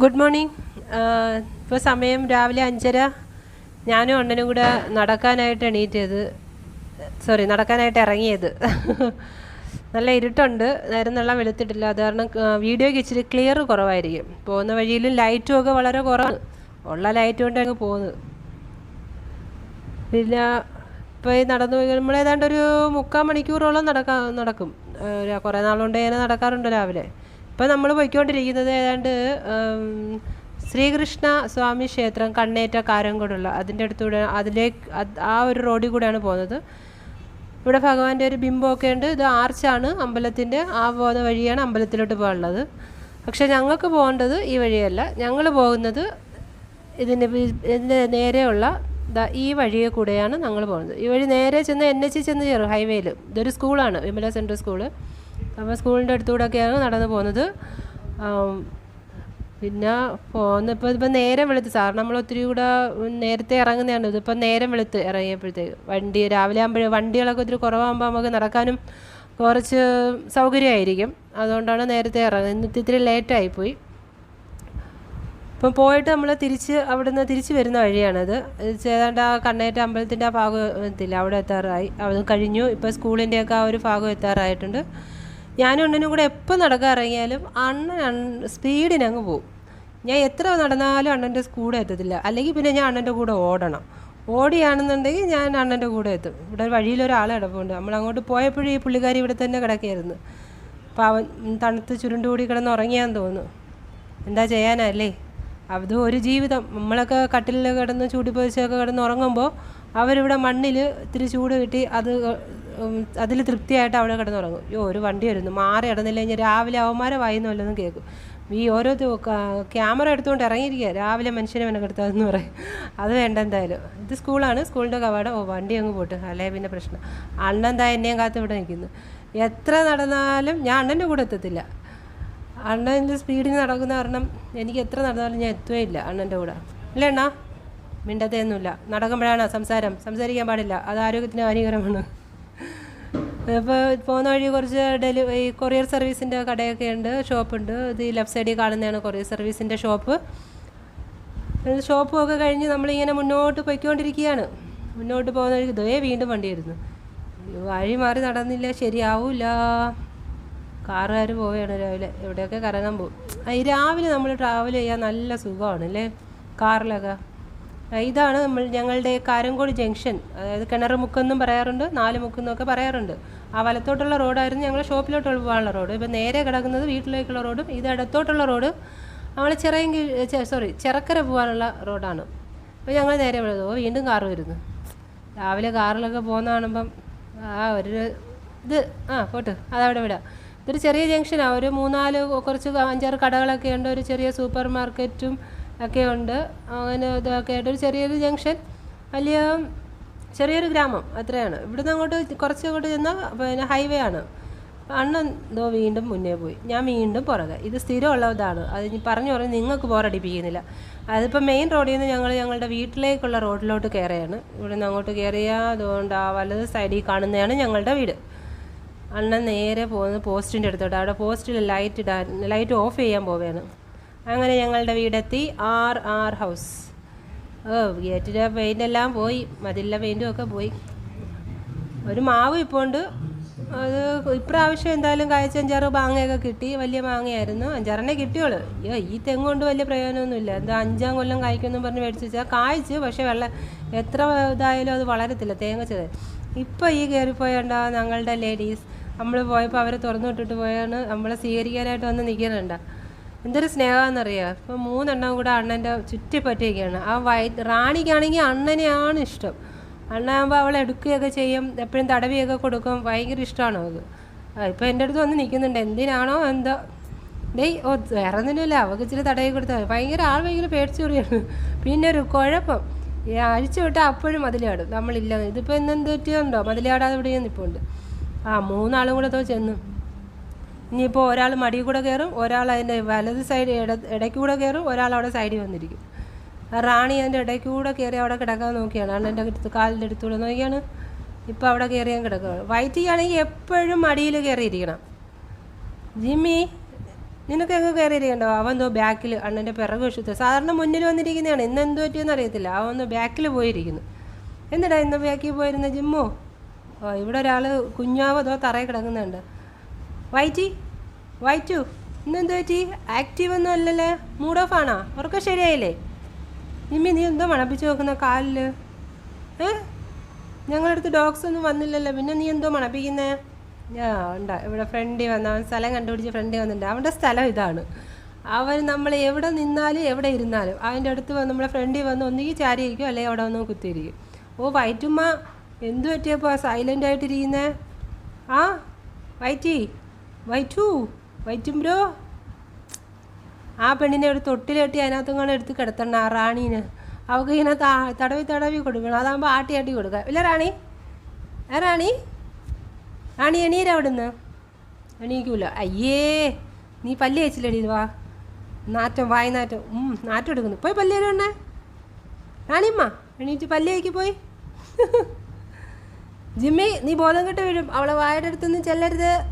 Good morning. ഇപ്പോൾ സമയം രാവിലെ അഞ്ചര. ഞാനും അണ്ണനും കൂടെ നടക്കാനായിട്ട് എണീറ്റത്. സോറി നടക്കാനായിട്ട് ഇറങ്ങിയത്. നല്ല ഇരുട്ടുണ്ട്. നേരം നല്ല വെളുത്തിട്ടില്ല. അത് കാരണം വീഡിയോയ്ക്ക് ഇച്ചിരി ക്ലിയർ കുറവായിരിക്കും. പോകുന്ന വഴിയിലും ലൈറ്റും ഒക്കെ വളരെ കുറവാണ്. ഉള്ള ലൈറ്റ് കൊണ്ട് അങ്ങ് പോകുന്നത്. പിന്നെ ഇപ്പോൾ ഈ നടന്നു നമ്മൾ ഏതാണ്ട് ഒരു മുക്കാൽ മണിക്കൂറോളം നടക്കാൻ നടക്കും. കുറേ നാളുകൊണ്ട് ഇങ്ങനെ നടക്കാറുണ്ട് രാവിലെ. ഇപ്പം നമ്മൾ പോയിക്കൊണ്ടിരിക്കുന്നത് ഏതാണ്ട് ശ്രീകൃഷ്ണ സ്വാമി ക്ഷേത്രം കണ്ണേറ്റ കാരങ്കോടുള്ള അതിന്റെ അടുത്തൂടെ അതിലേക്ക് ആ ഒരു റോഡിൽ കൂടെയാണ് പോകുന്നത്. ഇവിടെ ഭഗവാന്റെ ഒരു ബിംബമൊക്കെ ഉണ്ട്. ഇത് ആർച്ചാണ് അമ്പലത്തിന്റെ ആ പോകുന്ന വഴിയാണ് അമ്പലത്തിലോട്ട് പോകാനുള്ളത്. പക്ഷേ ഞങ്ങൾക്ക് പോകേണ്ടത് ഈ വഴിയല്ല. ഞങ്ങൾ പോകുന്നത് ഇതിന്റെ ഇതിന്റെ നേരെയുള്ള ഈ വഴിയെ കൂടെയാണ് ഞങ്ങൾ പോകുന്നത്. ഈ വഴി നേരെ ചെന്ന് എൻ എച്ച് ചെന്ന് ചേർ ഹൈവേയിൽ ഇതൊരു സ്കൂളാണ് വിമല സെൻട്രൽ സ്കൂൾ. അപ്പോൾ സ്കൂളിന്റെ അടുത്തുകൂടെയൊക്കെയാണ് നടന്നു പോകുന്നത്. പിന്നെ പോകുന്ന ഇപ്പം നേരം വെളുത്ത് സാർ നമ്മൾ ഒത്തിരി കൂടെ നേരത്തെ ഇറങ്ങുന്നതാണ്. ഇതിപ്പോൾ നേരം വെളുത്ത് ഇറങ്ങിയപ്പോഴത്തേക്ക് വണ്ടി രാവിലെ ആകുമ്പോഴേ വണ്ടികളൊക്കെ ഒത്തിരി കുറവാകുമ്പോൾ നമുക്ക് നടക്കാനും കുറച്ച് സൗകര്യമായിരിക്കും. അതുകൊണ്ടാണ് നേരത്തെ ഇറങ്ങുന്നത്. ഇന്നത്തെ ഇത്തിരി ലേറ്റായിപ്പോയി. ഇപ്പം പോയിട്ട് നമ്മൾ തിരിച്ച് അവിടുന്ന് തിരിച്ച് വരുന്ന വഴിയാണത്. ഏതാണ്ട് ആ കണ്ണേറ്റ അമ്പലത്തിന്റെ ആ ഭാഗത്തില്ല അവിടെ എത്താറായി. അത് കഴിഞ്ഞു. ഇപ്പോൾ സ്കൂളിന്റെയൊക്കെ ആ ഒരു ഭാഗം എത്താറായിട്ടുണ്ട്. ഞാനും അണ്ണനും കൂടെ എപ്പോൾ നടക്കാൻ ഇറങ്ങിയാലും അണ്ണൻ അൺ- സ്പീഡിന് അങ്ങ് പോകും ഞാൻ എത്ര നടന്നാലും അണ്ണന്റെ കൂടെ എത്തത്തില്ല. അല്ലെങ്കിൽ പിന്നെ ഞാൻ അണ്ണന്റെ കൂടെ ഓടണം. ഓടിയാണെന്നുണ്ടെങ്കിൽ ഞാൻ അണ്ണന്റെ കൂടെ എത്തും. ഇവിടെ വഴിയിൽ ഒരാൾ കിടപ്പുണ്ട്. നമ്മൾ അങ്ങോട്ട് പോയപ്പോഴും ഈ പുള്ളിക്കാരി ഇവിടെ തന്നെ കിടക്കുകയായിരുന്നു. അപ്പോൾ അവൻ തണുത്ത് ചുരുണ്ടുകൂടി കിടന്ന് ഉറങ്ങിയാന്ന് തോന്നുന്നു. എന്താ ചെയ്യാനല്ലേ? അത് ഒരു ജീവിതം. നമ്മളൊക്കെ കട്ടിലിൽ കിടന്ന് ചൂടിപ്പൊതിച്ചൊക്കെ കിടന്ന് ഉറങ്ങുമ്പോൾ അവരിവിടെ മണ്ണിൽ ഇത്തിരി ചൂട് കിട്ടി അത് അതിൽ തൃപ്തിയായിട്ട് അവിടെ കിടന്നുറങ്ങും. ഈ ഒരു വണ്ടി വരുന്നു. മാറി ഇടന്നില്ല കഴിഞ്ഞാൽ രാവിലെ അവന്മാരെ വായിന്ന് കേൾക്കും. ഈ ഓരോ ക്യാമറ എടുത്തുകൊണ്ട് ഇറങ്ങിയിരിക്കുക രാവിലെ മനുഷ്യനെ മെനക്കെടുത്തതെന്ന് പറയും. അത് വേണ്ട എന്തായാലും. ഇത് സ്കൂളാണ്. സ്കൂളിന്റെ കവാടം. ഓ വണ്ടി അങ്ങ് പോട്ട്. അല്ലേ പിന്നെ പ്രശ്നം. അണ്ണൻ എന്താ എന്നെയും കാത്ത് ഇവിടെ നിൽക്കുന്നു. എത്ര നടന്നാലും ഞാൻ അണ്ണന്റെ കൂടെ എത്തത്തില്ല. അണ്ണന്റെ സ്പീഡിൽ നടക്കുന്ന കാരണം എനിക്ക് എത്ര നടന്നാലും ഞാൻ എത്തുകയില്ല അണ്ണന്റെ കൂടെ. ഇല്ല അണ്ണാ? മിണ്ടത്തേന്നുമില്ല. നടക്കുമ്പോഴാണ് സംസാരം. സംസാരിക്കാൻ പാടില്ല. അത് ആരോഗ്യത്തിന് ഹാനികരമാണ്. ഇപ്പോൾ പോകുന്ന വഴി കുറച്ച് ഡെലി ഈ കൊറിയർ സർവീസിന്റെ കടയൊക്കെ ഉണ്ട് ഷോപ്പുണ്ട്. ഇത് ഈ ലെഫ്റ്റ് സൈഡിൽ കാണുന്നതാണ് കൊറിയർ സർവീസിന്റെ ഷോപ്പ്. ഷോപ്പും ഒക്കെ കഴിഞ്ഞ് നമ്മളിങ്ങനെ മുന്നോട്ട് പോയിക്കൊണ്ടിരിക്കുകയാണ്. മുന്നോട്ട് പോകുന്ന വഴി ഇതേ വീണ്ടും വണ്ടിയായിരുന്നു. വഴി മാറി നടന്നില്ല ശരിയാവില്ല. കാറുകാർ പോവുകയാണ് രാവിലെ. എവിടെയൊക്കെ കറങ്ങാൻ പോകും. ഈ രാവിലെ നമ്മൾ ട്രാവൽ ചെയ്യാൻ നല്ല സുഖമാണ് അല്ലേ? കാറിലൊക്കെ. ഇതാണ് നമ്മൾ ഞങ്ങളുടെ കാരങ്കോട് ജംഗ്ഷൻ. അതായത് കിണർ മുക്കെന്നും പറയാറുണ്ട് നാല് മുക്കെന്നൊക്കെ പറയാറുണ്ട്. ആ വലത്തോട്ടുള്ള റോഡായിരുന്നു ഞങ്ങൾ ഷോപ്പിലോട്ടുള്ള പോകാനുള്ള റോഡ്. ഇപ്പം നേരെ കിടക്കുന്നത് വീട്ടിലേക്കുള്ള റോഡും ഇത് ഇടത്തോട്ടുള്ള റോഡ്. നമ്മൾ ചിറയെങ്കിൽ സോറി ചിറക്കര പോകാനുള്ള റോഡാണ്. അപ്പോൾ ഞങ്ങൾ നേരെ വിടുന്നു വീണ്ടും കാറ് വരുന്നു. രാവിലെ കാറിലൊക്കെ പോകുന്ന കാണുമ്പം ആ ഒരു ഇത് ആ പോട്ട് അതവിടെ വിടാം. ഇതൊരു ചെറിയ ജംഗ്ഷനാണ് ഒരു മൂന്നാൽ കുറച്ച് അഞ്ചാറ് കടകളൊക്കെ ഉണ്ട് ഒരു ചെറിയ സൂപ്പർ മാർക്കറ്റും ഒക്കെ ഉണ്ട്. അങ്ങനെ ഇതൊക്കെ ആയിട്ട് ഒരു ചെറിയൊരു ജംഗ്ഷൻ. വലിയ ചെറിയൊരു ഗ്രാമം അത്രയാണ്. ഇവിടുന്ന് അങ്ങോട്ട് കുറച്ച് അങ്ങോട്ട് ചെന്നാൽ പിന്നെ ഹൈവേ ആണ്. അണ്ണൻ എന്തോ വീണ്ടും മുന്നേ പോയി. ഞാൻ വീണ്ടും പുറകെ. ഇത് സ്ഥിരമുള്ള ഇതാണ് അത് ഇനി പറഞ്ഞു പറഞ്ഞ് നിങ്ങൾക്ക് ബോറടിപ്പിക്കുന്നില്ല അതിപ്പോൾ മെയിൻ റോഡിൽ നിന്ന് ഞങ്ങൾ ഞങ്ങളുടെ വീട്ടിലേക്കുള്ള റോഡിലോട്ട് കയറുകയാണ് ഇവിടെ നിന്ന് അങ്ങോട്ട് കയറിയാൽ അതുകൊണ്ട് ആ വലത് സൈഡിൽ കാണുന്നതാണ് ഞങ്ങളുടെ വീട്. അണ്ണൻ നേരെ പോകുന്നത് പോസ്റ്റിന്റെ അടുത്തോട്ട്. അവിടെ പോസ്റ്റിൽ ലൈറ്റ് ഇടാൻ ലൈറ്റ് ഓഫ് ചെയ്യാൻ പോവുകയാണ്. അങ്ങനെ ഞങ്ങളുടെ വീടെത്തി ആർ ആർ ഹൗസ്. ഓ ഗേറ്റിന്റെ പെയിന്റ് എല്ലാം പോയി. മതിലിലെ പെയിന്റും ഒക്കെ പോയി. ഒരു മാവ് ഇപ്പോൾ ഉണ്ട് അത് ഇപ്രാവശ്യം എന്തായാലും കാഴ്ച അഞ്ചാറ് മാങ്ങയൊക്കെ കിട്ടി. വലിയ മാങ്ങയായിരുന്നു. അഞ്ചാറെണ്ണേ കിട്ടിയോളൂ അയ്യോ ഈ തെങ്ങ് കൊണ്ട് വലിയ പ്രയോജനമൊന്നുമില്ല. എന്താ അഞ്ചാം കൊല്ലം കായ്ക്കുമെന്നും പറഞ്ഞ് മേടിച്ച് വെച്ചാൽ കായ്ച്ച് പക്ഷേ വെള്ളം എത്ര ഇതായാലും അത് വളരത്തില്ല. തേങ്ങ ചെറിയ ഇപ്പോൾ ഈ കയറിപ്പോയണ്ട ഞങ്ങളുടെ ലേഡീസ്. നമ്മൾ പോയപ്പോൾ അവരെ തുറന്നു വിട്ടിട്ട് പോയാണ്. നമ്മളെ സ്വീകരിക്കാനായിട്ട് വന്ന് നിൽക്കുന്നുണ്ട എന്തൊരു സ്നേഹമാണെന്നറിയാം ഇപ്പം മൂന്നെണ്ണം കൂടെ അണ്ണന്റെ ചുറ്റിപ്പറ്റിയൊക്കെയാണ് ആ വൈ റാണിക്കാണെങ്കിൽ അണ്ണനെയാണ് ഇഷ്ടം. അണ്ണാകുമ്പോൾ അവൾ എടുക്കുകയൊക്കെ ചെയ്യും എപ്പോഴും തടവിയൊക്കെ കൊടുക്കും. ഭയങ്കര ഇഷ്ടമാണ് അവൾക്ക് ഇപ്പം എന്റെ അടുത്ത് വന്ന് നിൽക്കുന്നുണ്ട്. എന്തിനാണോ എന്തോ? ഡേയ് ഓ വേറെ ഒന്നുമില്ല അവൾക്ക് ഇച്ചിരി തടവി കൊടുത്താൽ ഭയങ്കര ആൾ ഭയങ്കര പേടിച്ചു കൂടിയാണ് പിന്നെ ഒരു കുഴപ്പം. ഈ അഴിച്ചു വിട്ടാൽ അപ്പോഴും മതിലാടും. നമ്മളില്ല. ഇതിപ്പോൾ ഇന്നെന്ത് പറ്റിയുണ്ടോ മതിലാടാതെ ഇവിടെ നിൽപ്പുണ്ട് ആ മൂന്നാളും കൂടെ തോ ചെന്നു. ഇനിയിപ്പോൾ ഒരാൾ മടി കൂടെ കയറും ഒരാൾ അതിന്റെ വലത് സൈഡ് ഇട ഇടയ്ക്ക് കൂടെ കയറും ഒരാൾ അവിടെ സൈഡിൽ വന്നിരിക്കും. റാണി അതിന്റെ ഇടയ്ക്ക് കൂടെ കയറി അവിടെ കിടക്കാൻ നോക്കിയാണ്. അണ്ണന്റെ അടുത്ത് കാലിന്റെ അടുത്തൂടെ നോക്കിയാണ്. ഇപ്പോൾ അവിടെ കയറിയാൻ കിടക്കുക വൈറ്റ് വയറ്റിയാണെങ്കിൽ എപ്പോഴും മടിയിൽ കയറിയിരിക്കണം ജിമ്മി നിനക്ക് എങ്ങ് കയറിയിരിക്കണ്ടോ അവൻ എന്തോ ബാക്കിൽ അണ്ണന്റെ പിറകു വിഷുത്ത് സാധാരണ മുന്നിൽ വന്നിരിക്കുന്നതാണ്. ഇന്ന് എന്ത് പറ്റിയെന്ന് അറിയത്തില്ല. അവൻ ഒന്ന് ബാക്കിൽ പോയിരിക്കുന്നു. എന്തിടാ ഇന്ന് ബാക്കിൽ പോയിരുന്ന ജിമ്മോ? ഓ ഇവിടെ ഒരാൾ കുഞ്ഞാവതോ തറയിൽ കിടക്കുന്നുണ്ട്? വൈറ്റി വൈറ്റു ഇന്നെന്ത് പറ്റി? ആക്റ്റീവ് ഒന്നും അല്ലല്ലേ? മൂഡ് ഓഫ് ആണോ? ഉറക്കം ശരിയായില്ലേ? നിമ്മി നീ എന്തോ മണപ്പിച്ച് നോക്കുന്ന കാലിൽ ഏ? ഞങ്ങളടുത്ത് ഡോഗ്സ് ഒന്നും വന്നില്ലല്ലോ. പിന്നെ നീ എന്തോ മണപ്പിക്കുന്നേ? ആ ഉണ്ട്. ഇവിടെ ഫ്രണ്ടി വന്ന അവൻ സ്ഥലം കണ്ടുപിടിച്ച് ഫ്രണ്ടി വന്നിട്ടുണ്ട്. അവന്റെ സ്ഥലം ഇതാണ്. അവൻ നമ്മൾ എവിടെ നിന്നാലും എവിടെ ഇരുന്നാലും അവന്റെ അടുത്ത് വന്ന് നമ്മളെ ഫ്രണ്ടി വന്ന് ഒന്നുകിൽ ചാരിയിരിക്കും അല്ലെങ്കിൽ അവിടെ വന്ന് കുത്തിയിരിക്കും. ഓ വൈറ്റുമ്മ എന്തു പറ്റിയപ്പോൾ സൈലന്റ് ആയിട്ടിരിക്കുന്നേ? ആ? വൈറ്റി വൈറ്റു വൈറ്റും ബ്രോ. ആ പെണ്ണിനെ ഒരു തൊട്ടിലെട്ടി അതിനകത്തും എടുത്ത് കിടത്തണ്ട ആ റാണീനെ. അവൾക്ക് ഇങ്ങനെ തടവി തടവി കൊടുക്കണം. അതാകുമ്പോൾ ആട്ടി ആട്ടി കൊടുക്കുക ഇല്ല റാണി. ആ റാണി. റാണി എണീര അവിടുന്ന്. എണീക്കൂല. അയ്യേ നീ പല്ല് കഴിച്ചില്ലടി ഇത് വാ. നാറ്റം വായി നാറ്റം. ഉം, നാറ്റം എടുക്കുന്നു. പോയി പല്ല് കഴുകണേ റാണിയമ്മ എണീറ്റ് പല്ല് കഴിക്ക് പോയി. ജിമ്മി നീ ബോധം കെട്ട് വീഴും. അവളെ വായുടെ അടുത്തൊന്നും ചെല്ലരുത്.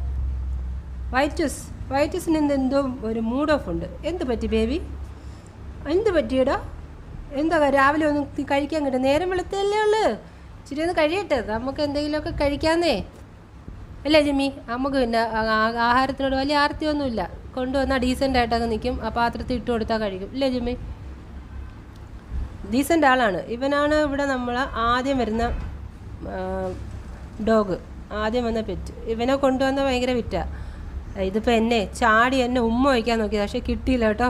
വൈറ്റസ് വൈറ്റസിന് എന്ത് എന്തോ ഒരു മൂഡ് ഓഫ് ഉണ്ട്. എന്ത് പറ്റി ബേബി എന്ത് പറ്റിയടാ എന്താ രാവിലെ ഒന്ന് കഴിക്കാൻ കിട്ടും നേരം വെളുത്തല്ലേ ഉള്ളു. ഇച്ചിരി ഒന്ന് കഴിയട്ടെ. നമുക്ക് എന്തെങ്കിലുമൊക്കെ കഴിക്കാന്നേ. അല്ല ജിമ്മി? നമുക്ക് പിന്നെ ആഹാരത്തിനോട് വലിയ ആർത്തിയൊന്നുമില്ല. കൊണ്ടുവന്നാൽ ഡീസന്റ് ആയിട്ടങ്ങ് നിൽക്കും ആ പാത്രത്തിൽ ഇട്ട് കൊടുത്താൽ കഴിക്കും. ഇല്ലേ ജിമ്മി? ഡീസന്റ് ആളാണ്. ഇവനാണ് ഇവിടെ നമ്മൾ ആദ്യം വരുന്ന ഡോഗ് ആദ്യം വന്ന പെറ്റ് ഇവനെ കൊണ്ടുവന്ന ഭയങ്കര വിറ്റാ ഇതിപ്പോൾ എന്നെ ചാടി എന്നെ ഉമ്മ വയ്ക്കാൻ നോക്കിയത് പക്ഷേ കിട്ടിയില്ല കേട്ടോ.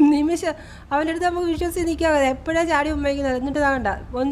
നിമിഷം അവന്റെ അടുത്ത് നമുക്ക് വിശ്വസിച്ച് നിൽക്കാൻ എപ്പോഴാണ് ചാടി ഉമ്മ വയ്ക്കുന്നത്? എന്നിട്ട് താകണ്ട ഒന്ന്